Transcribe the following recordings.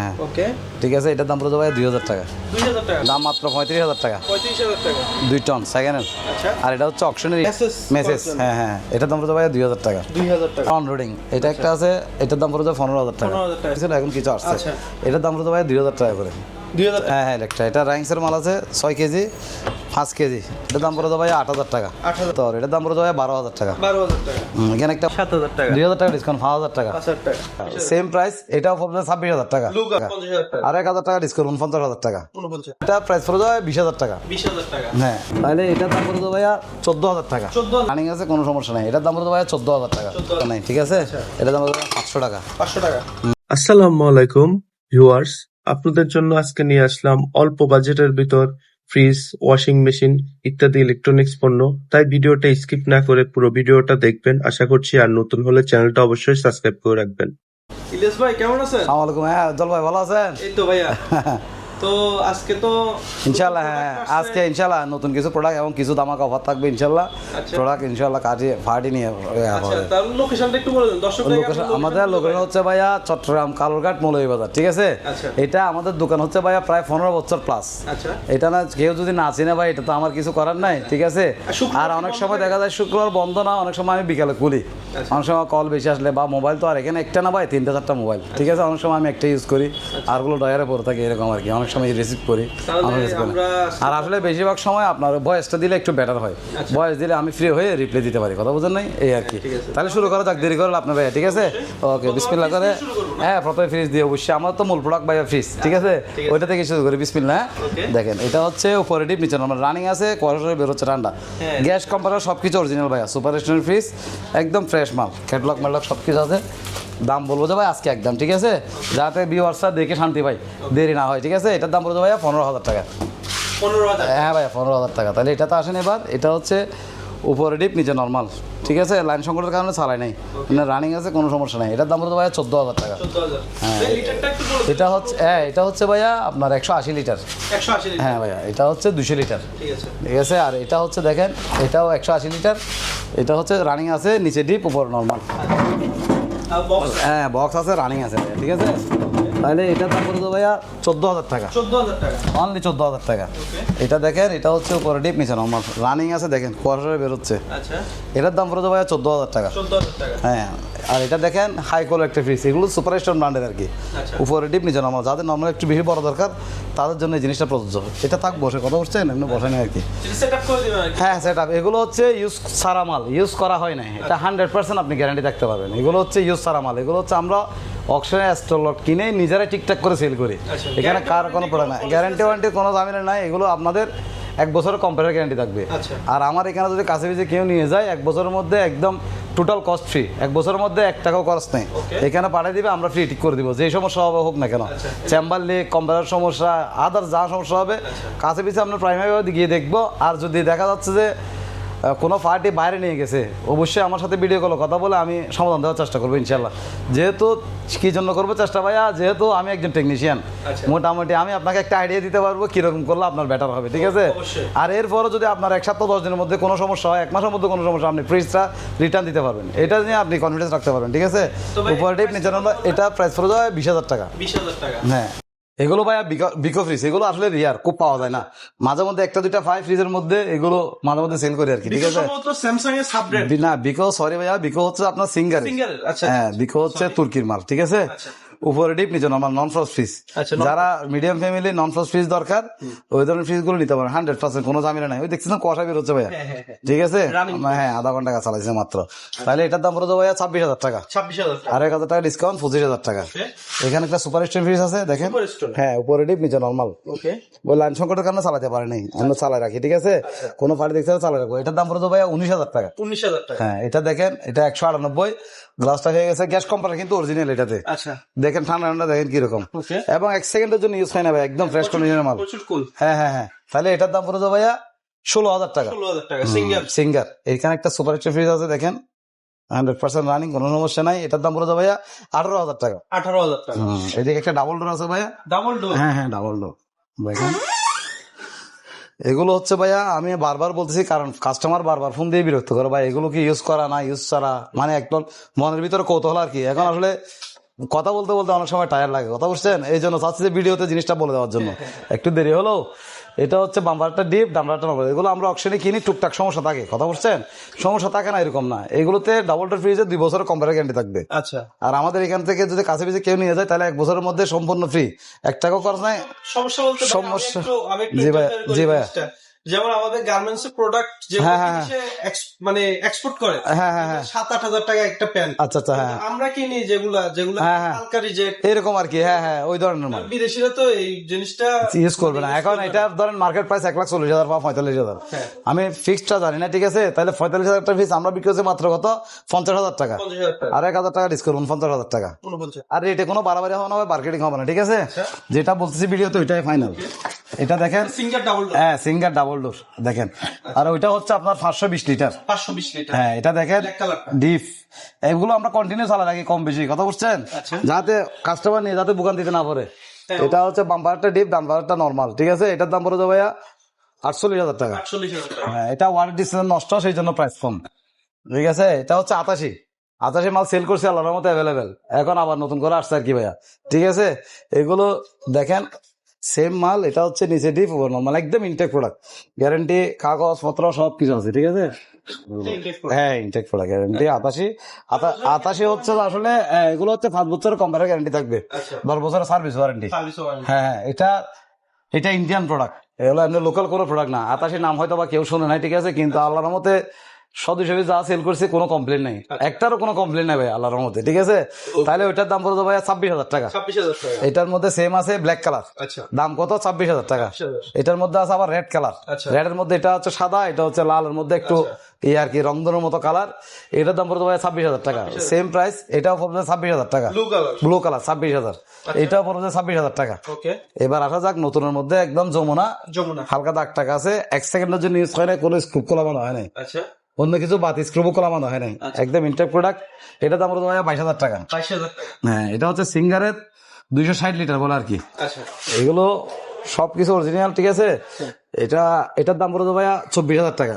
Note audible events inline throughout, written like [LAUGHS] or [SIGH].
হ্যাঁ। ওকে। ঠিক আছে এটার দাম পড়ে যাবে দুই হাজার টাকা। দুই হাজার টাকা। দাম মাত্র পঁয়ত্রিশ হাজার টাকা। পঁয়ত্রিশ হাজার টাকা। দুই টন সেকেন্ডের আচ্ছা। আর এটা হচ্ছে অকশনের মেসেজ হ্যাঁ হ্যাঁ এটার দাম পড়ে যাবে দুই হাজার টাকা। দুই হাজার টাকা। অন রোডিং এটা একটা আছে এটার দাম পড়ে যাবে পনেরো হাজার টাকা। 15,000 টাকা। কিছু না, এখন কিছু আসছে। আচ্ছা। এটার দাম পড়ে যাবে দুই হাজার টাকা করে। হ্যাঁ হ্যাঁ একটা এটা র্যাঙ্কসের মাল আছে ছয় কেজি পাঁচ কেজি এটার দাম পড়ে যাবে আট হাজার টাকা আট হাজার তো এটার দাম পড়ে যাবে বারো হাজার টাকা বারো হাজার টাকা এখানে একটা সাত হাজার টাকা দুই হাজার টাকা ডিসকাউন্ট পাঁচ হাজার টাকা সেম প্রাইস এটাও পড়বে ছাব্বিশ হাজার টাকা আর এক হাজার টাকা ডিসকাউন্ট উনপঞ্চাশ হাজার টাকা এটা প্রাইস পড়ে যাবে বিশ হাজার টাকা বিশ হাজার টাকা হ্যাঁ তাহলে এটার দাম পড়ে যাবে ভাইয়া চোদ্দ হাজার টাকা রানিং আছে কোনো সমস্যা নেই এটার দাম পড়ে ভাইয়া চোদ্দ হাজার টাকা নাই ঠিক আছে এটার দাম পড়ে যাবে পাঁচশো টাকা পাঁচশো টাকা আসসালামু আলাইকুম ভিউয়ার্স আপনাদের জন্য আজকে নিয়ে আসলাম অল্প বাজেটের ভিতর ফ্রিজ ওয়াশিং মেশিন ইত্যাদি ইলেকট্রনিক্স পণ্য। তাই ভিডিওটা স্কিপ না করে পুরো ভিডিওটা দেখবেন। আশা করছি আর নতুন হলে চ্যানেলটা অবশ্যই সাবস্ক্রাইব করে রাখবেন। ইলিয়াস ভাই কেমন আছেন? আসসালামু আলাইকুম হ্যাঁ জল ভাই ভালো আছেন? এই তো ভাইয়া। [LAUGHS] তো আজকে তো ইনশাল্লাহ হ্যাঁ আজকে ইনশাল্লাহ নতুন কিছু প্রোডাক্ট এবং কিছু দামাকা অফার থাকবে ইনশাল্লাহ আচ্ছা। প্রোডাক্ট ইনশাল্লাহ কাজে পার্টি নিয়ে আচ্ছা হবে। তার লোকেশনটা একটু বলে লোকেশন আমাদের লোকেশন হচ্ছে ভাইয়া চট্টগ্রাম কালুরঘাট মৌলভীবাজার ঠিক আছে? আচ্ছা। এটা আমাদের দোকান হচ্ছে ভাইয়া প্রায় পনেরো বছর প্লাস আচ্ছা। এটা না কেউ যদি না চিনে ভাই এটা তো আমার কিছু করার নাই ঠিক আছে? আর অনেক সময় দেখা যায় শুক্রবার বন্ধ না অনেক সময় আমি বিকালে খুলি। আচ্ছা। অনেক সময় কল বেশি আসলে বা মোবাইল তো আর এখানে একটা না ভাই তিনটা চারটা মোবাইল ঠিক আছে? অনেক সময় আমি একটা ইউজ করি আরগুলো ডয়ারে পড়ে থাকি এরকম আর কি। অনেক সময় রিসিভ করি আর আসলে বেশিরভাগ সময় আপনার ভয়েসটা দিলে একটু বেটার হয়। ভয়েস দিলে আমি ফ্রি হয়ে রিপ্লাই দিতে পারি কথা বুঝেন নাই? এই আর কি। তাহলে শুরু করা যাক দেরি করলে আপনার ভাইয়া ঠিক আছে? ওকে বিসমিল্লা করে? হ্যাঁ প্রথমে ফ্রিজ দিয়ে অবশ্যই। আমার তো মূল প্রোডাক্ট ভাইয়া ফ্রিজ ঠিক আছে। ওইটা থেকে শুরু করি বিসমিল্লা. দেখেন এটা হচ্ছে উপরে ডিপ নিচে আমার রানিং আছে কোয়ার্টারে বেরোচ্ছে ঠান্ডা হ্যাঁ। গ্যাস কোম্পানির সব কিছু অরিজিনাল ভাইয়া সুপার স্টোরের ফ্রিজ একদম ফ্রেশ মাল ক্যাটলগ ম্যাটলগ সব কিছু আছে। দাম বলব যে ভাই আজকে একদম ঠিক আছে? যাতে ভিউয়ার্সরা দেখে শান্তি পাই দেরি না হয় ঠিক আছে? এটার দাম বলব ভাইয়া পনেরো হাজার টাকা। হ্যাঁ ভাইয়া পনেরো হাজার টাকা। তাহলে এটা তো আসেন এবার এটা হচ্ছে উপরে ডিপ নিচে নর্মাল ঠিক আছে? লাইন সংকটের কারণে চালাই নাই। মানে রানিং আছে কোনো সমস্যা নাই। এটার দাম বলতে ভাইয়া চোদ্দ হাজার টাকা। হ্যাঁ। এটা হচ্ছে হ্যাঁ এটা হচ্ছে ভাইয়া আপনার একশো আশি লিটার হ্যাঁ ভাইয়া এটা হচ্ছে দুশো লিটার ঠিক আছে। আর এটা হচ্ছে দেখেন এটাও একশো আশি লিটার এটা হচ্ছে রানিং আছে নিচে ডিপ উপর নর্মাল হ্যাঁ বক্স আছে রানিং আছে ঠিক আছে? তাহলে এটার দাম পড়ে ভাইয়া? চোদ্দ হাজার টাকা। চোদ্দ হাজার টাকা। অনলি চোদ্দ হাজার টাকা। ওকে এটা দেখেন এটা হচ্ছে উপরে ডিপ নিচে নর্মাল রানিং আছে দেখেন কোয়ার্টারে বেরোচ্ছে। আচ্ছা। এটার দাম পড়ে ভাইয়া? চোদ্দ হাজার টাকা। চোদ্দ হাজার টাকা। হ্যাঁ আর এটা দেখেন হাই কোয়ালিটি ফ্রিজ এগুলো সুপার স্টোন ব্র্যান্ডের আর কি। আচ্ছা। উপরে ডিপ নিচে নর্মাল যাদের নর্মাল একটু বেশি বড় দরকার তাদের জন্য এই জিনিসটা প্রযোজ্য। এটা থাক বসে কথা বলছেন এমনি বসে নেই আর কি। সেট আপ করে দিবেন আর কি। হ্যাঁ সেট এগুলো হচ্ছে ইউজ সারা মাল ইউজ করা হয় না এটা হান্ড্রেড পার্সেন্ট আপনি গ্যারান্টি থাকতে পারবেন। এগুলো হচ্ছে ইউজ সারা মাল। এগুলো হচ্ছে আমরা অকশনে স্টলট কিনে নিজেরাই ঠিকঠাক করে সেল করি। আচ্ছা, এখানে কার কোনো প্রোডাক্ট নাই। গ্যারান্টি ওয়ারেন্টি কোনো জামিনা নাই এগুলো আপনাদের এক বছরের কম্পিউটার গ্যারান্টি থাকবে। আচ্ছা। আর আমার এখানে যদি কাছে পিছিয়ে কেউ নিয়ে যায় এক বছরের মধ্যে একদম টোটাল কস্ট ফ্রি এক বছরের মধ্যে এক টাকাও খরচ নেই। এখানে পাঠিয়ে দিবে আমরা ফ্রি ঠিক করে দিব। যে সমস্যা হবে হোক না কেন। চেম্বার লিক কম্পিউটার সমস্যা আদার যা সমস্যা হবে আচ্ছা। কাছে পিছিয়ে আমরা প্রাইমারি গিয়ে দেখব। আর যদি দেখা যাচ্ছে যে কোনো পার্টি বাইরে নিয়ে গেছে অবশ্যই আমার সাথে ভিডিও কলে কথা বলে আমি সমাধান দেওয়ার চেষ্টা করব ইনশাল্লাহ যেহেতু কী জন্য করব চেষ্টা ভাইয়া? যেহেতু আমি একজন টেকনিশিয়ান আচ্ছা। মোটামুটি আমি আপনাকে একটা আইডিয়া দিতে পারব কীরকম করলে আপনার বেটার হবে ঠিক আছে? আর এরপরও যদি আপনার এক সপ্তাহ দশ দিনের মধ্যে কোনো সমস্যা হয় এক মাসের মধ্যে কোনো সমস্যা আপনি ফ্রিজটা রিটার্ন দিতে পারবেন। এটা নিয়ে আপনি কনফিডেন্স রাখতে পারবেন ঠিক আছে? উপরে টিপ নিচে এটা প্রাইস পড়ে যাবে বিশ হাজার টাকা। বিশ হাজার টাকা। হ্যাঁ। এগুলো ভাইয়া বিকো- ফ্রিজ এগুলো আসলে রিয়ার খুব পাওয়া যায় না। মাঝে মধ্যে একটা দুইটা ফাইভ ফ্রিজের মধ্যে এগুলো মাঝে মধ্যে সেল করি আর কি ঠিক আছে? স্যামসাং এর সাব না বিকো সরি ভাইয়া বিকো হচ্ছে আপনার সিঙ্গার সিঙ্গেল আচ্ছা হ্যাঁ বিকো হচ্ছে তুর্কির মাল ঠিক আছে? আচ্ছা। উপরে ডিপ নিচে আমার নন ফ্রিজ আচ্ছা, যারা medium family non frost fridge দরকার ওই ধরনের ফ্রিজগুলো নিতে পারেন। হান্ড্রেড পার্সেন্ট কোনো জামিনা নাই। ওই দেখছেন কষা বেরোচ্ছে ভাইয়া। হ্যাঁ, হ্যাঁ, হ্যাঁ। ঠিক আছে? হ্যাঁ আধা ঘণ্টা কাজ চালাইছে মাত্র। তাহলে এটার দাম পড়ে ভাইয়া ছাব্বিশ হাজার টাকা। ছাব্বিশ আর এক হাজার টাকা ডিসকাউন্ট পঁচিশ হাজার টাকা। এখানে একটা সুপার স্টোন ফ্রিজ আছে দেখেন। হ্যাঁ উপরে ডিপ নিচে নর্মাল ওই লাইন সংকটের কারণে চালাতে পারে নাই। আমরা চালাই রাখি ঠিক আছে? কোনো পার্টি দেখতে চালাই রাখব। এটার দাম পড়ে ভাইয়া উনিশ হাজার টাকা। উনিশ হাজার টাকা। হ্যাঁ এটা দেখেন এটা একশো আটানব্বই। গ্লাসটা হয়ে গেছে গ্যাস কোম্পানি কিন্তু অরিজিনাল এটাতে। আচ্ছা। দেখেন ঠান্ডা ঠান্ডা দেখেন কীরকম। এবং এক সেকেন্ডের জন্য ইউজ হয় না ভাই একদম ফ্রেশ কন্ডিশনের মাল। হ্যাঁ হ্যাঁ হ্যাঁ। তাহলে এটার দাম পড়ে ভাইয়া ষোলো হাজার টাকা। টাকা সিঙ্গার। এখানে একটা সুপার স্টার ফ্রিজ আছে দেখেন। হান্ড্রেড পার্সেন্ট রানিং কোনো সমস্যা নাই। এটার দাম পড়ে তো ভাইয়া আঠারো হাজার টাকা। আঠারো হাজার টাকা। এদিকে একটা ডাবল ডোর আছে ভাইয়া। ডাবল ডোর হ্যাঁ হ্যাঁ ডাবল ডোর দেখেন। এগুলো হচ্ছে ভাইয়া আমি বারবার বলতেছি কারণ কাস্টমার বারবার ফোন দিয়ে বিরক্ত করে ভাই এগুলো কি ইউজ করা না ইউজ ছাড়া? মানে একদম মনের ভিতরে কৌতূহল আর কি। এখন আসলে কথা বলতে বলতে অনেক সময় টায়ার লাগে। কথা বলছেন এই জন্য চাচ্ছি যে ভিডিওতে জিনিসটা বলে দেওয়ার জন্য। একটু দেরি হলো। এটা হচ্ছে বাম্পারটা ডিপ ডাম্পারটা নর্মাল এগুলো আমরা অকশনে কিনি টুকটাক সমস্যা থাকে। কথা বলছেন সমস্যা থাকে না এরকম না। এগুলোতে ডাবল ডোর ফ্রিজে দুই বছরের কম্পারের গ্যারান্টি থাকবে। আচ্ছা। আর আমাদের এখান থেকে যদি কাছে পিছে কেউ নিয়ে যায় তাহলে এক বছরের মধ্যে সম্পূর্ণ ফ্রি এক টাকাও খরচ নাই। সমস্যা বলতে ভাই, সমস্যা। একটু- আমি জি ভাইয়া, যেমন আমাদের গার্মেন্টস এর প্রোডাক্ট যে হ্যাঁ, হ্যাঁ, মানে এক্সপোর্ট করে। হ্যাঁ সাত আট হাজার টাকা একটা প্যান্ট আচ্ছা আচ্ছা হ্যাঁ আমরা কিনি যেগুলা যেগুলা হ্যাঁ, হ্যাঁ। হালকা রিজেক্ট এরকম আর কি হ্যাঁ হ্যাঁ ওই ধরনের মাল। বিদেশিরা তো এই জিনিসটা ইউজ করবে না। এখন এটা ধরেন মার্কেট প্রাইস এক লাখ চল্লিশ হাজার বা পঁয়তাল্লিশ হাজার। আমি ফিক্সডটা জানি না ঠিক আছে? তাহলে পঁয়তাল্লিশ হাজার টাকা ফিক্স আমরা বিক্রি করছি মাত্র কত? পঞ্চাশ হাজার টাকা। আর এক হাজার টাকা ডিসকাউন্ট পঞ্চাশ হাজার টাকা। আর রেটে কোনো বাড়াবাড়ি হবে না মার্কেটিং হবে না ঠিক আছে? যেটা বলতেছি ভিডিও তো ওইটাই ফাইনাল এটা দেখেন? সিঙ্গার ডাবল হ্যাঁ সিঙ্গার ডাবল ডোর দেখেন। আর ওইটা হচ্ছে আপনার পাঁচশো বিশ লিটার পাঁচশো বিশ লিটার হ্যাঁ এটা দেখেন ডিপ এগুলো আমরা কন্টিনিউ চালা রাখি কম বেশি কথা বুঝছেন? আচ্ছা। যাতে কাস্টমার নিয়ে যাতে বুকান দিতে না পারে। এটা হচ্ছে বাম্পারটা ডিপ বাম্পারটা নর্মাল ঠিক আছে? এটার দাম পড়ে যাবে ভাইয়া আটচল্লিশ হাজার টাকা। হ্যাঁ এটা ওয়ারেন্টি নষ্ট সেই জন্য প্রাইস কম। ঠিক আছে? এটা হচ্ছে আটাশি। আটাশি মাল সেল করছে আল্লাহর মতো অ্যাভেলেবেল এখন আবার নতুন করে আসছে আর কি ভাইয়া। ঠিক আছে? এগুলো দেখেন সেম মাল এটা হচ্ছে নিচে ডিপ নর্মাল একদম ইনটেক প্রোডাক্ট গ্যারান্টি কাগজ পত্র সব কিছু আছে ঠিক আছে? হ্যাঁ ইনটেক প্রোডাক্ট গ্যারান্টি আটাশি। আটাশি হচ্ছে আসলে এগুলো হচ্ছে পাঁচ বছরের কম্পারের গ্যারান্টি থাকবে। আচ্ছা। দশ বছরের সার্ভিস ওয়ারেন্টি হ্যাঁ হ্যাঁ এটা এটা ইন্ডিয়ান প্রোডাক্ট এগুলো এমনি লোকাল কোনো প্রোডাক্ট না। আতাশি নাম হয়তো বা কেউ শুনে নাই ঠিক আছে? কিন্তু আল্লাহর মতে সদস্য যা সেল করছে কোনো কমপ্লেন নাই। একটারও কোনো কমপ্লেন নাই ভাই আল্লাহর মতে ঠিক আছে? তাহলে ওইটার দাম পড়বে ভাই ছাব্বিশ হাজার টাকা। এটার মধ্যে সেম আছে ব্ল্যাক কালার আচ্ছা। দাম কত? ছাব্বিশ হাজার টাকা। এটার মধ্যে আছে আবার রেড কালার আচ্ছা। রেডের মধ্যে এটা হচ্ছে সাদা এটা হচ্ছে লালের মধ্যে একটু এই আর কি রংধনুর মতো কালার এটার দাম পড়বে ভাই ছাব্বিশ হাজার টাকা। সেম প্রাইস এটাও পড়বে ছাব্বিশ হাজার টাকা। ব্লু কালার ছাব্বিশ হাজার। এটাও পড়বে ছাব্বিশ হাজার টাকা। এবার আসা যাক নতুনের মধ্যে একদম যমুনা। হালকা দাগ টাকা আছে। এক সেকেন্ডের জন্য ইউজ হয় না কোনো স্ক্রুপ কলামানো হয় নাই। আচ্ছা। অন্য কিছু বাদ স্ক্রুপও কলামানো হয় নাই। একদম ইন্টার প্রোডাক্ট এটা দাম পড়বে বাইশ হাজার টাকা। হ্যাঁ এটা হচ্ছে সিঙ্গারের দুইশো ষাট লিটার বলে আর কি। আচ্ছা। এগুলো সবকিছু অরিজিনাল ঠিক আছে? এটা এটার দাম পড়বে ভাইয়া চব্বিশ হাজার টাকা।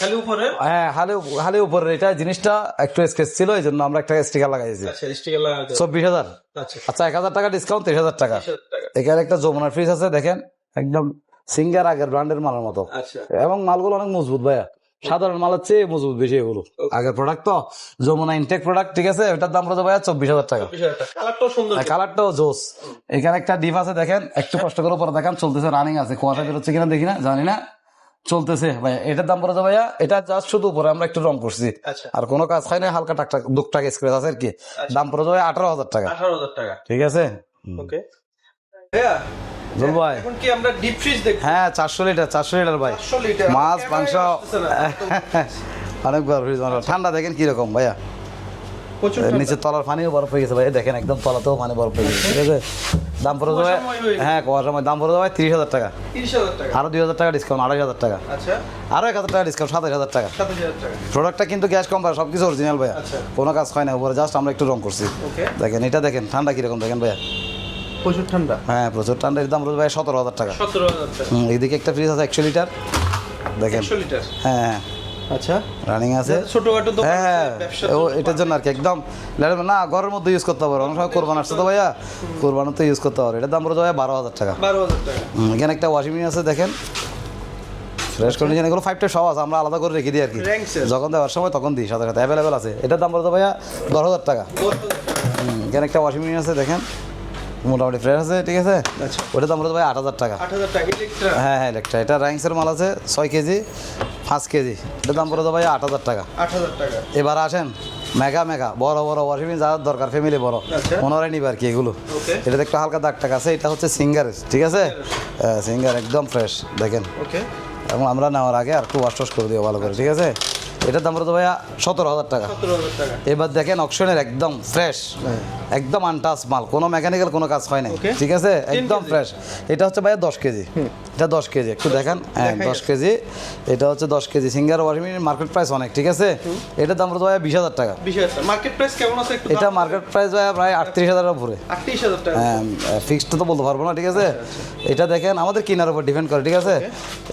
খালি উপরে? হ্যাঁ হালে হালে উপরে এটা জিনিসটা একটু স্কেচ ছিল এই জন্য আমরা একটা স্টিকার লাগাইছি। আচ্ছা চব্বিশ হাজার। আচ্ছা। আচ্ছা এক হাজার টাকা ডিসকাউন্ট তেইশ হাজার টাকা। এখানে একটা যমুনার ফ্রিজ আছে দেখেন। একদম সিঙ্গার আগের ব্র্যান্ডের মালের মতো। আচ্ছা। এবং মালগুলো অনেক মজবুত ভাইয়া। সাধারণ মালের চেয়ে মজবুত বেশি এগুলো আগের প্রোডাক্ট তো যমুনা ইনটেক প্রোডাক্ট ঠিক আছে? ওটার দাম পড়বে ভাইয়া চব্বিশ হাজার টাকা। টাকা। কালারটাও জোস। এখানে একটা ডিপ আছে দেখেন। একটু কষ্ট করে পরে দেখেন চলতেছে রানিং আছে। কুয়াশা বেরোচ্ছে কিনা দেখি না জানি না। চলতেছে ভাইয়া। এটার দাম পড়ে ভাইয়া এটা জাস্ট শুধু উপরে আমরা একটু রং করছি। আচ্ছা। আর কোনো কাজ হয় না হালকা টাকটাক দুকটাক স্ক্রেচ আছে আর কি। দাম পড়ে যাবে আঠারো হাজার টাকা। আঠারো হাজার টাকা। ঠিক আছে? ওকে জল ভাই। এখন কি আমরা ডিপ ফ্রিজ দেখব? হ্যাঁ চারশো লিটার চারশো লিটার ভাই। পাঁচশো লিটার। মাছ মাংস। আসতেছে [LAUGHS] অনেক বড় ফ্রিজ মারো। ঠান্ডা দেখেন কীরকম ভাইয়া। প্রচুর নিচে তলার পানিও বরফ হয়ে গেছে ভাই। দেখেন একদম তলাতেও পানি বরফ হয়ে গেছে ঠিক আছে? দাম পড়ে যাবে হয়ে কুয়ার সময় দাম পড়ে যাবে তিরিশ হাজার টাকা। আরও দুই হাজার টাকা ডিসকাউন্ট আড়াই হাজার টাকা। আচ্ছা। আরও এক হাজার টাকা ডিসকাউন্ট সাতাশ হাজার টাকা। প্রোডাক্টটা কিন্তু গ্যাস কোম্পানি সব কিছু অরিজিনাল ভাইয়া। আচ্ছা। কোনো কাজ হয় না উপরে জাস্ট আমরা একটু রং করছি। দেখেন এটা দেখেন ঠান্ডা কীরকম দেখেন ভাইয়া। প্রচুর ঠান্ডা? হ্যাঁ প্রচুর ঠান্ডা। এর দাম পড়ে ভাই সতেরো হাজার টাকা। সতেরো হাজার টাকা। হুম, এইদিকে একটা ফ্রিজ আছে একশো লিটার দেখেন। লিটার হ্যাঁ হ্যাঁ। আচ্ছা। রানিং আছে। ছোটখাটো দোকান হ্যাঁ হ্যাঁ। ও এটার জন্য আর কি একদম। লেটার- না ঘরের মধ্যে ইউজ করতে পারো অনেক সময় কোরবান আসছে তো ভাইয়া। কোরবানের তো ইউজ করতে পারো এটার দাম পড়ে যাবে বারো হাজার টাকা। বারো হাজার টাকা। এখানে একটা ওয়াশিং মেশিন আছে দেখেন। ফ্রেশ কন্ডিশন এগুলো ফাইভ সব আছে আমরা আলাদা করে রেখে দিই আর কি। যখন দেওয়ার সময় তখন দিই সাথে সাথে। অ্যাভেলেবেল আছে। এটার দাম যাবে ভাইয়া দশ হাজার টাকা। এখানে একটা ওয়াশিং মেশিন আছে দেখেন। মোটামুটি ফ্রেশ আছে ঠিক আছে? আচ্ছা। ওটার দাম পড়ে ভাই আট হাজার টাকা। ইলেকট্রা হ্যাঁ হ্যাঁ একটা এটা র্যাঙ্কসের মাল আছে ছয় কেজি পাঁচ কেজি। এটা দাম পড়ে ভাই আট হাজার টাকা। এবার আসেন মেগা মেগা বড় বড় ওয়াশিং যার দরকার ফ্যামিলি বড় আচ্ছা। পনেরো নিবে আর কি এগুলো। এটাতে একটু হালকা দাগ টাকা আছে এটা হচ্ছে সিঙ্গারের ঠিক আছে? সিঙ্গার। একদম ফ্রেশ দেখেন। এবং আমরা নেওয়ার আগে আর একটু ওয়াশ টস করে দিও ভালো করে ঠিক আছে? এটার দাম পড়ে ভাইয়া সতেরো হাজার টাকা। সতেরো হাজার টাকা। এবার দেখেন অকশনের একদম ফ্রেশ একদম আনটাচ মাল। কোনো মেকানিক্যাল কোনো কাজ হয় নাই। ঠিক আছে? একদম ফ্রেশ এটা হচ্ছে ভাইয়া দশ কেজি। এটা দশ কেজি। একটু দেখেন। হ্যাঁ দশ কেজি। এটা হচ্ছে দশ KG. Singer washing machine market price অনেক ঠিক আছে? এটার দাম ভাইয়া বিশ হাজার টাকা। মার্কেট প্রাইস কেমন আছে এটা মার্কেট প্রাইস ভাইয়া প্রায় আটত্রিশ হাজারের উপরে। আটত্রিশ হাজার টাকা। হ্যাঁ ফিক্সড তো বলতে পারব না ঠিক আছে? এটা দেখেন আমাদের কেনার উপর ডিপেন্ড করে ঠিক আছে?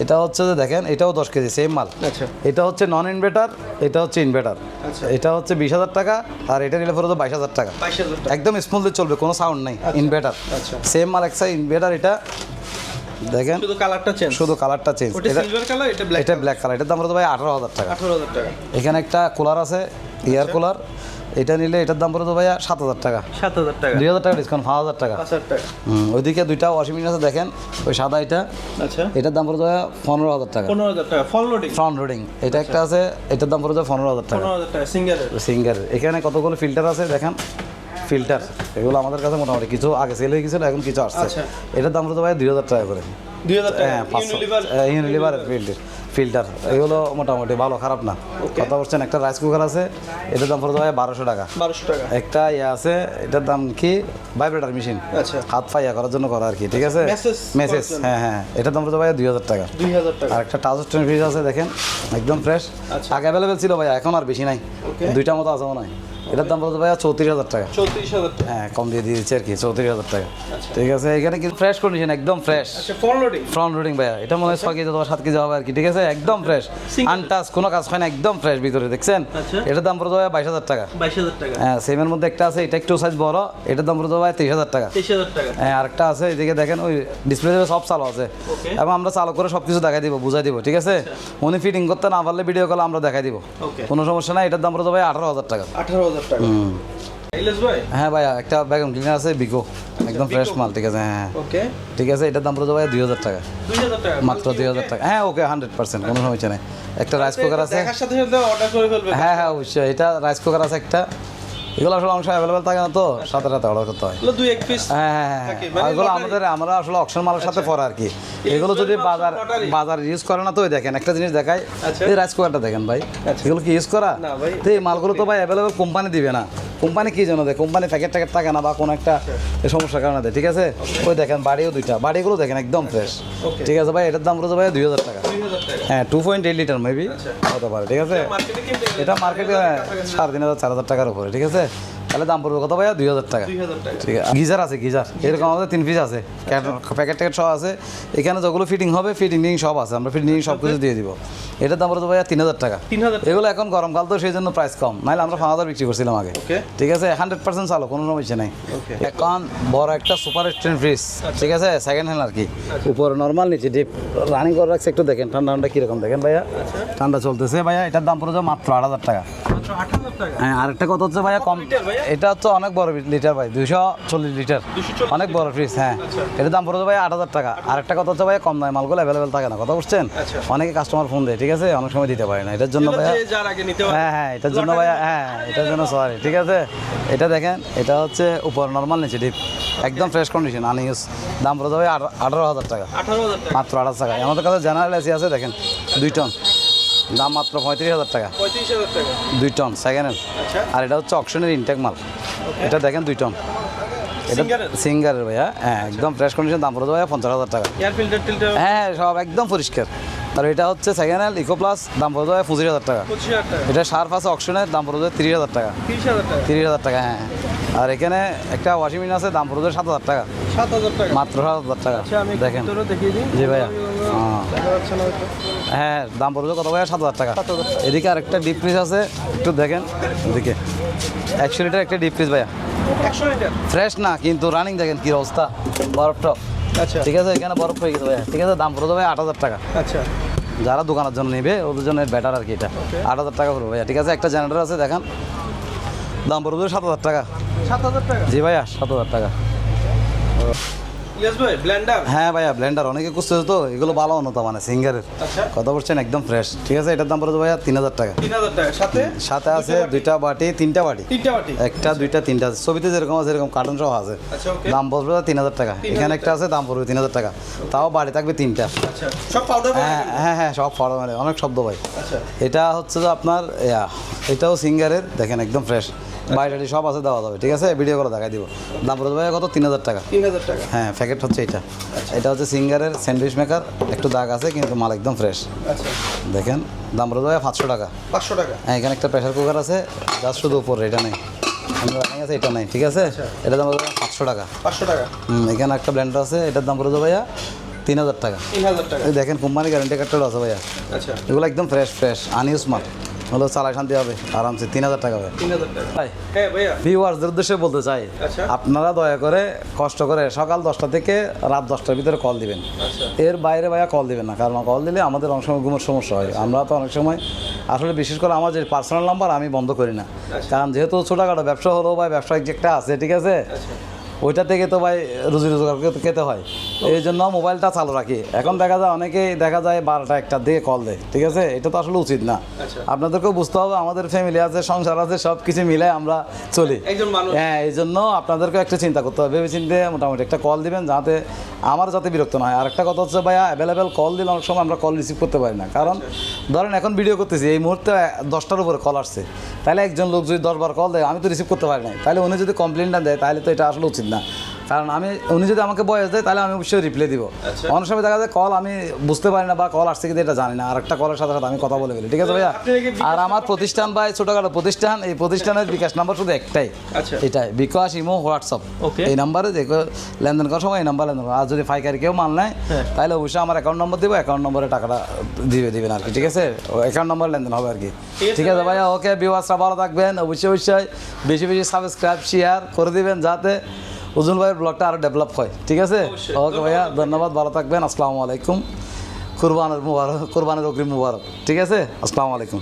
এটা হচ্ছে যে দেখেন এটাও দশ কেজি সেম মাল। আচ্ছা। এটা হচ্ছে নন ইনভার্টার এটা হচ্ছে ইনভার্টার আচ্ছা। এটা হচ্ছে বিশ হাজার টাকা আর এটা নিলে পরে বাইশ হাজার টাকা। বাইশ হাজার টাকা। একদম স্মুথলি চলবে কোনো সাউন্ড নাই ইনভার্টার আচ্ছা। সেম একটা ইনভার্টার এটা দেখেন শুধু কালারটা চেঞ্জ শুধু কালারটা চেঞ্জ এটা সিলভার কালার এটা ব্ল্যাক এটা ব্ল্যাক কালার এটার দাম ভাই আঠারো হাজার টাকা। আঠারো হাজার টাকা। এখানে একটা কুলার আছে এয়ার কুলার এটা নিলে এটার দাম পড়বে ভাইয়া সাত হাজার টাকা। সাত হাজার টাকা। দুই হাজার টাকা ডিসকাউন্ট পাঁচ হাজার টাকা। হুম, ওইদিকে দুইটা ওয়াশিং মেশিন আছে দেখেন ওই সাদা এটা। আচ্ছা। এটার দাম পড়বে ভাইয়া পনেরো হাজার টাকা। পনেরো হাজার টাকা ফল লোডিং ফ্রন্ট লোডিং এটা একটা আছে এটার দাম হাজার টাকা। পনেরো হাজার টাকা সিঙ্গারের সিঙ্গার এখানে কতগুলো ফিল্টার আছে দেখেন। ফিল্টার এগুলো আমাদের কাছে মোটামুটি কিছু আগে সেল হয়ে গেছিল এখন কিছু আসছে। আচ্ছা। এটার দাম পড়বে ভাই দুই হাজার টাকা করে। হ্যাঁ পাঁচশো। ইউনিলিভার ফিল্টার ফিল্টার এগুলো মোটামুটি ভালো খারাপ না। কথা বলছেন একটা রাইস কুকার আছে এটার দাম পড়বে ভাই বারোশো টাকা। বারোশো টাকা। একটা ইয়ে আছে এটার দাম কি? ভাইব্রেটার মেশিন আচ্ছা। হাত পাইয়া করার জন্য করা আর কি ঠিক আছে? মেসেজ হ্যাঁ হ্যাঁ। এটার দাম পড়বে ভাই দুই হাজার টাকা। দুই হাজার টাকা। আর একটা টাচ ফ্রিজ আছে দেখেন একদম ফ্রেশ। আগে অ্যাভেলেবেল ছিল ভাই এখন আর বেশি নাই। দুইটা মতো আছে মনে হয়। এটার দাম বলতে ভাইয়া চৌত্রিশ হাজার টাকা। চৌত্রিশ হাজার টাকা। হ্যাঁ কম দিয়ে দিয়েছে আর কি চৌত্রিশ হাজার টাকা। আচ্ছা। ঠিক আছে এখানে কিন্তু ফ্রেশ কন্ডিশন একদম ফ্রেশ আচ্ছা ফল লোডিং ফ্রন্ট লোডিং ভাইয়া। এটা মনে হয় ছয় কেজি অথবা সাত কেজি হবে আর কি ঠিক আছে? একদম ফ্রেশ আনটাচ কোনো কাজ হয় না একদম ফ্রেশ ভিতরে দেখছেন? আচ্ছা। এটার দাম পড়তে ভাইয়া বাইশ হাজার টাকা। বাইশ হাজার টাকা। হ্যাঁ সেমের মধ্যে একটা আছে এটা একটু সাইজ বড় এটার দাম পড়তে ভাই তেইশ হাজার টাকা। তেইশ হাজার টাকা। হ্যাঁ আরেকটা আছে এদিকে দেখেন ওই ডিসপ্লে সব চালু আছে। এবং আমরা চালু করে সব কিছু দেখাই দিব বুঝাই দিব ঠিক আছে? উনি ফিটিং করতে না পারলে ভিডিও কল আমরা দেখাই দিব। কোনো সমস্যা নাই এটার দাম পড়তে ভাই আঠারো হাজার টাকা। আঠারো টাকা। ভাই? হ্যাঁ ভাইয়া একটা ব্যাগম ক্লিনার আছে বিকো একদম ফ্রেশ মাল ঠিক আছে হ্যাঁ ওকে ঠিক আছে এটার দাম পড়ে ভাই দুই হাজার টাকা। মাত্র দুই হাজার টাকা। হ্যাঁ ওকে হান্ড্রেড পার্সেন্ট কোনো সমস্যা নেই। একটা রাইস কুকার আছে। হ্যাঁ হ্যাঁ অবশ্যই এটা রাইস কুকার আছে একটা। এগুলো আসলে অংশ অ্যাভেলেবেল থাকে না তো? সাথে সাথে অর্ডার করতে হয়। দুই এক পিস হ্যাঁ হ্যাঁ হ্যাঁ। হ্যাঁ। মানে এগুলো আমাদের আমরা আসলে অকশন মালের সাথে পরে আর কি। এগুলো যদি বাজার বাজার ইউজ করে না তো দেখেন একটা জিনিস দেখায় আচ্ছা। এই রাইস কুকারটা দেখেন ভাই। আচ্ছা। এগুলো কি ইউজ করা? না ভাই। তো এই মালগুলো তো ভাই অ্যাভেলেবেল কোম্পানি দিবে না। কোম্পানি কি জানো দেয়? কোম্পানি প্যাকেট ট্যাকেট থাকে না বা কোনো একটা সমস্যার কারণে দেয় ঠিক আছে? ওই দেখেন বাড়িও দুইটা। বাড়িগুলো দেখেন একদম ফ্রেশ ঠিক আছে ভাই এটার দাম পড়ছে ভাই? দুই হাজার টাকা। হ্যাঁ two point eight litre maybe আচ্ছা। হতে পারে ঠিক আছে? এটা মার্কেটে সাড়ে তিন হাজার চার হাজার টাকার উপরে ঠিক আছে? তাহলে দাম পড়বে কত ভাইয়া? দুই হাজার টাকা। ঠিক আছে। গিজার আছে গিজার। এরকম আমাদের তিন পিস আছে। প্যাকেট ট্যাকেট সব আছে। এখানে যেগুলো ফিটিং হবে ফিটিং সব আছে। আমরা ফিটিং সব কিছু দিয়ে দিব। এটার দাম পড়বে ভাইয়া তিন হাজার টাকা। তিন হাজার এগুলো এখন গরমকাল তো সেই জন্য প্রাইস কম। নাহলে আমরা পাঁচ হাজার বিক্রি করছিলাম আগে। ঠিক আছে? হান্ড্রেড পার্সেন্ট চালো কোনো সমস্যা নেই. এখন বড় একটা সুপার স্ট্যান্ড ফ্রিজ ঠিক আছে? সেকেন্ড হ্যান্ড আর কি। উপরে নর্মাল নিচে ডিপ রানিং করে রাখছে একটু দেখেন। ঠান্ডা ঠান্ডা কীরকম দেখেন ভাইয়া। ঠান্ডা চলতেছে ভাইয়া। এটার দাম পড়েছে মাত্র আট হাজার টাকা। হ্যাঁ আরেকটা কথা হচ্ছে ভাইয়া কম? এটা হচ্ছে অনেক বড় লিটার ভাই দুইশো চল্লিশ লিটার অনেক বড় ফ্রিজ হ্যাঁ। আচ্ছা। এটার দাম পড়েছে ভাই আট হাজার টাকা। আরেকটা কথা হচ্ছে ভাই কম নয় মালগুলো অ্যাভেলেবেল থাকে না কথা বুঝছেন? আচ্ছা। অনেকে কাস্টমার ফোন দেয় ঠিক আছে? অনেক সময় দিতে পারে না। এটার জন্য পারে হ্যাঁ। হ্যাঁ এটার জন্য ভাইয়া হ্যাঁ এটার জন্য সরি ঠিক আছে? এটা দেখেন এটা হচ্ছে উপর নর্মাল নিচে ডিপ একদম ফ্রেশ কন্ডিশন আনইউজ দাম পড়ে যাবে আট- আঠারো হাজার টাকা। আঠারো হাজার টাকা। মাত্র আঠাশ টাকা। আমাদের কাছে জেনারেল এসি আছে দেখেন দুই টন দাম মাত্র পঁয়ত্রিশ হাজার টাকা পঁয়ত্রিশ হাজার টাকা দুই টন সেকেন্ড হ্যান্ড আচ্ছা আর এটা হচ্ছে অকশনের ইনটেক মাল এটা দেখেন দুই টন এটা সিঙ্গারের ভাইয়া হ্যাঁ একদম ফ্রেশ কন্ডিশন দাম পড়ে ভাইয়া পঞ্চাশ হাজার টাকা হ্যাঁ সব একদম পরিষ্কার আর এটা হচ্ছে সেকেন্ড হ্যান্ড ইকো প্লাস দাম পড়ে ভাইয়া পঁচিশ হাজার টাকা এটা সার্ফ আছে অকশনের দাম পড়ে যায় তিরিশ হাজার টাকা তিরিশ হাজার টাকা হ্যাঁ আর এখানে একটা ওয়াশিং মেশিন আছে দাম পড়ে যায় সাত হাজার টাকা সাত হাজার টাকা মাত্র সাত হাজার টাকা আচ্ছা দেখেন জি ভাইয়া হ্যাঁ দাম পড়বে কত ভাইয়া? সাত হাজার টাকা। এদিকে আরেকটা ডিপ ফ্রিজ আছে একটু দেখেন এদিকে। একশো লিটার একটা ডিপ ফ্রিজ ভাইয়া। ফ্রেশ না কিন্তু রানিং দেখেন কি অবস্থা। বরফ টপ। আচ্ছা। ঠিক আছে এখানে বরফ হয়ে গেছে ভাইয়া। ঠিক আছে দাম পড়বে ভাইয়া আট হাজার টাকা। আচ্ছা। যারা দোকানের জন্য নেবে ওদের জন্য বেটার আর কি এটা। আট হাজার টাকা পড়বে ভাইয়া। ঠিক আছে একটা জেনারেটর আছে দেখেন। দাম পড়বে সাত হাজার টাকা। সাত হাজার টাকা? জি ভাইয়া সাত হাজার টাকা। ভাই হ্যাঁ ভাইয়া ব্লেন্ডার। অনেকে খুঁজতেছে তো এগুলো ভালো উন্নত মানে সিঙ্গারের। আচ্ছা। কথা বলছেন একদম ফ্রেশ ঠিক আছে এটার দাম পড়বে ভাইয়া তিন হাজার টাকা। সাথে? সাথে আছে দুইটা বাটি? তিনটা বাটি। একটা দুইটা তিনটা আছে। ছবিতে যেরকম আছে এরকম কার্টুন সহ আছে। আচ্ছা দাম পড়বে তিন হাজার টাকা। এখানে একটা আছে দাম পড়বে তিন হাজার টাকা। তাও বাড়ি থাকবে তিনটা। আচ্ছা সব পাউডার হ্যাঁ হ্যাঁ হ্যাঁ সব ফর্ম মানে অনেক শব্দ ভাই। এটা হচ্ছে যে আপনার এটাও সিঙ্গারের দেখেন একদম ফ্রেশ বাড়ি টাড়ি সব আছে দেওয়া যাবে ঠিক আছে? ভিডিও করে দেখাই দিব। দাম পড়বে ভাই কত? তিন হাজার টাকা। তিন হাজার টাকা। হ্যাঁ প্যাকেট হচ্ছে এটা। এটা হচ্ছে সিঙ্গারের স্যান্ডউইচ মেকার একটু দাগ আছে কিন্তু মাল একদম ফ্রেশ আচ্ছা। দেখেন দাম পড়বে ভাই পাঁচশো টাকা। পাঁচশো টাকা। হ্যাঁ এখানে একটা প্রেশার কুকার আছে জাস্ট শুধু উপরে এটা নেই। রানিং আছে এটা নেই ঠিক আছে? এটা দাম পড়বে পাঁচশো টাকা। পাঁচশো টাকা। হুম, এখানে একটা ব্লেন্ডার আছে এটার দাম পড়বে ভাইয়া তিন হাজার টাকা। তিন হাজার টাকা। দেখেন কোম্পানি গ্যারান্টি কার্ডটাও আছে ভাইয়া। আচ্ছা। এগুলো একদম ফ্রেশ ফ্রেশ আনইউজ মাল। হলো চালাই শান্তি হবে আরামসে তিন হাজার টাকা হবে। ভাই হ্যাঁ ভিউয়ার্সদের উদ্দেশ্যে বলতে চাই আচ্ছা। আপনারা দয়া করে কষ্ট করে সকাল দশটা থেকে রাত দশটার ভিতরে কল দিবেন। আচ্ছা। এর বাইরে ভাইয়া কল দিবেন না কারণ কল দিলে আমাদের অনেক সময় ঘুমের সমস্যা হয়। আমরা তো অনেক সময় আসলে বিশেষ করে আমার যে পার্সোনাল নাম্বার আমি বন্ধ করি না। আচ্ছা। কারণ যেহেতু ছোটোখাটো ব্যবসা হলো ভাই ব্যবসায়িক যে একটা আছে ঠিক আছে? আচ্ছা। ওইটা থেকে তো ভাই রুজি রোজগার খেতে হয়। এই জন্য মোবাইলটা চালু রাখি। এখন দেখা যায় অনেকেই দেখা যায় বারোটা একটা দিয়ে কল দেয় ঠিক আছে? এটা তো আসলে উচিত না। আচ্ছা। আপনাদেরকেও বুঝতে হবে আমাদের ফ্যামিলি আছে সংসার আছে সব কিছু মিলে আমরা চলি। হ্যাঁ এই জন্য আপনাদেরকেও একটা চিন্তা করতে হবে। ভেবে চিন্তে মোটামুটি একটা কল দিবেন যাতে আমার যাতে বিরক্ত না হয়। আর একটা কথা হচ্ছে ভাইয়া অ্যাভেলেবেল কল দিলে অনেক সময় আমরা কল রিসিভ করতে পারি না। কারণ ধরেন এখন ভিডিও করতেছি এই মুহূর্তে দশটার উপরে কল আসছে। তাহলে একজন লোক যদি দশবার কল দেয় আমি তো রিসিভ করতে পারি না তাহলে উনি যদি কমপ্লেনটা দেয় তাহলে তো এটা আসলে উচিত না। কারণ আমি উনি যদি আমাকে বয়স দেয় তাহলে আমি অবশ্যই রিপ্লাই দিব। আচ্ছা। অনেক সময় দেখা যায় কল আমি বুঝতে পারি না বা কল আসছে কিন্তু এটা জানি না। আর একটা কলের সাথে সাথে আমি কথা বলে ফেলি ঠিক আছে ভাইয়া? আর আমার প্রতিষ্ঠান ভাই ছোটোখাটো প্রতিষ্ঠান এই প্রতিষ্ঠানের বিকাশ নাম্বার শুধু একটাই। আচ্ছা। এটাই বিকাশ ইমো হোয়াটসঅ্যাপ। এই নাম্বারে যে লেনদেন করার সময় এই নাম্বার লেনদেন আর যদি ফাইকারি কেউ মাল নেয় হ্যাঁ। তাহলে অবশ্যই আমার অ্যাকাউন্ট নম্বর দেবো অ্যাকাউন্ট নম্বরে টাকাটা দিবে দিবেন আর কি ঠিক আছে? অ্যাকাউন্ট নম্বর লেনদেন হবে আর কি। ঠিক আছে ঠিক আছে ভাইয়া। ওকে বিওয়াসরা ভালো থাকবেন। অবশ্যই অবশ্যই বেশি বেশি সাবস্ক্রাইব শেয়ার করে দিবেন যাতে উজুল ভাইয়ের ব্লগটা আরও ডেভেলপ হয়। ঠিক আছে? ওকে ভাইয়া ধন্যবাদ ভালো থাকবেন। আসসালামু আলাইকুম। কুরবানের মুবারক কুরবানের অগ্রিম মুবারক। ঠিক আছে? আসসালামু আলাইকুম।